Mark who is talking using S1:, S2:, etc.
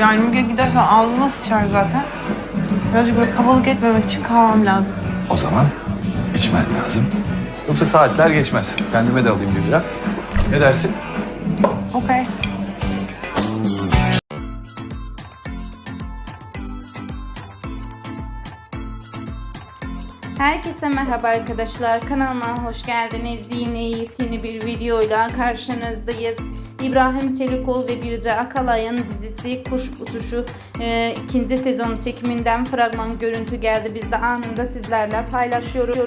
S1: Yani Müge gidersen ağzıma sıçar zaten. Birazcık böyle kabalık etmemek için kalmam lazım.
S2: O zaman içmen lazım. Yoksa saatler geçmez. Kendime de alayım bir bira. Ne dersin?
S1: Okey.
S3: Herkese merhaba arkadaşlar. Kanalıma hoş geldiniz. Yine yepyeni bir videoyla karşınızdayız. İbrahim Çelikol ve Birce Akalay'ın dizisi Kuş Uçuşu e, ikinci sezon çekiminden fragman görüntü geldi. Biz de anında sizlerle paylaşıyoruz.